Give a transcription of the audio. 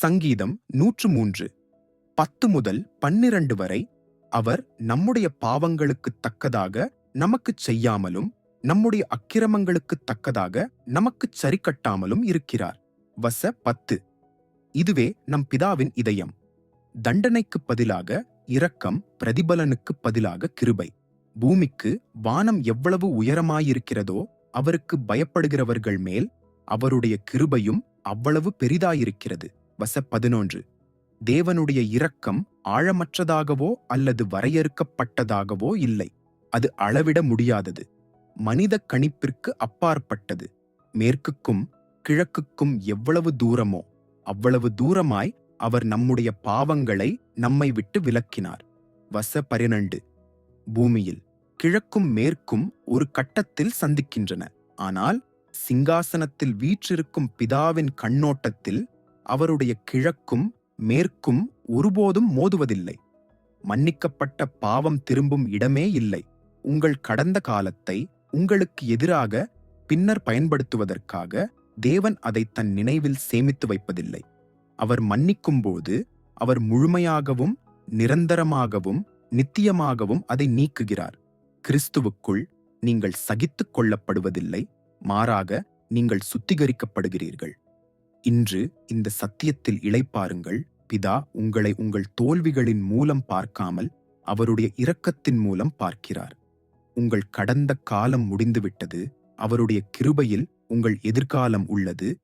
சங்கீதம் நூற்று மூன்று பத்து முதல் பன்னிரண்டு வரை அவர் நம்முடைய பாவங்களுக்குத் தக்கதாக நமக்குச் செய்யாமலும் நம்முடைய அக்கிரமங்களுக்குத் தக்கதாக நமக்குச் சரிக்கட்டாமலும் இருக்கிறார். வச பத்து. இதுவே நம் பிதாவின் இதயம். தண்டனைக்குப் பதிலாக இரக்கம் பிரதிபலனுக்குப் பதிலாக கிருபை. பூமிக்கு வானம் எவ்வளவு உயரமாயிருக்கிறதோ அவருக்கு பயப்படுகிறவர்கள் மேல் அவருடைய கிருபையும் அவ்வளவு பெரிதாயிருக்கிறது. வச பதினொன்று தேவனுடைய இரக்கம் ஆழமற்றதாகவோ அல்லது வரையறுக்கப்பட்டதாகவோ இல்லை. அது அளவிட முடியாதது. மனித கணிப்பிற்கு அப்பாற்பட்டது. மேற்குக்கும் கிழக்குக்கும் எவ்வளவு தூரமோ அவ்வளவு தூரமாய் அவர் நம்முடைய பாவங்களை நம்மை விட்டு விலக்கினார். வச பரினண்டு பூமியில் கிழக்கும் மேற்கும் ஒரு கட்டத்தில் சந்திக்கின்றன. ஆனால் சிங்காசனத்தில் வீற்றிருக்கும் பிதாவின் கண்ணோட்டத்தில் அவருடைய கிழக்கும் மேற்கும் ஒருபோதும் மோதுவதில்லை. மன்னிக்கப்பட்ட பாவம் திரும்பும் இடமே இல்லை. உங்கள் கடந்த காலத்தை உங்களுக்கு எதிராக பின்னர் பயன்படுத்துவதற்காக தேவன் அதை தன் நினைவில் சேமித்து வைப்பதில்லை. அவர் மன்னிக்கும்போது அவர் முழுமையாகவும் நிரந்தரமாகவும் நித்தியமாகவும் அதை நீக்குகிறார். கிறிஸ்துவுக்குள் நீங்கள் சகித்துக் கொள்ளப்படுவதில்லை மாறாக நீங்கள் சுத்திகரிக்கப்படுகிறீர்கள். இன்று இந்த சத்தியத்தில் இளைப்பாருங்கள். பிதா உங்களை உங்கள் தோல்விகளின் மூலம் பார்க்காமல் அவருடைய இரக்கத்தின் மூலம் பார்க்கிறார். உங்கள் கடந்த காலம் முடிந்துவிட்டது. அவருடைய கிருபையில் உங்கள் எதிர்காலம் உள்ளது.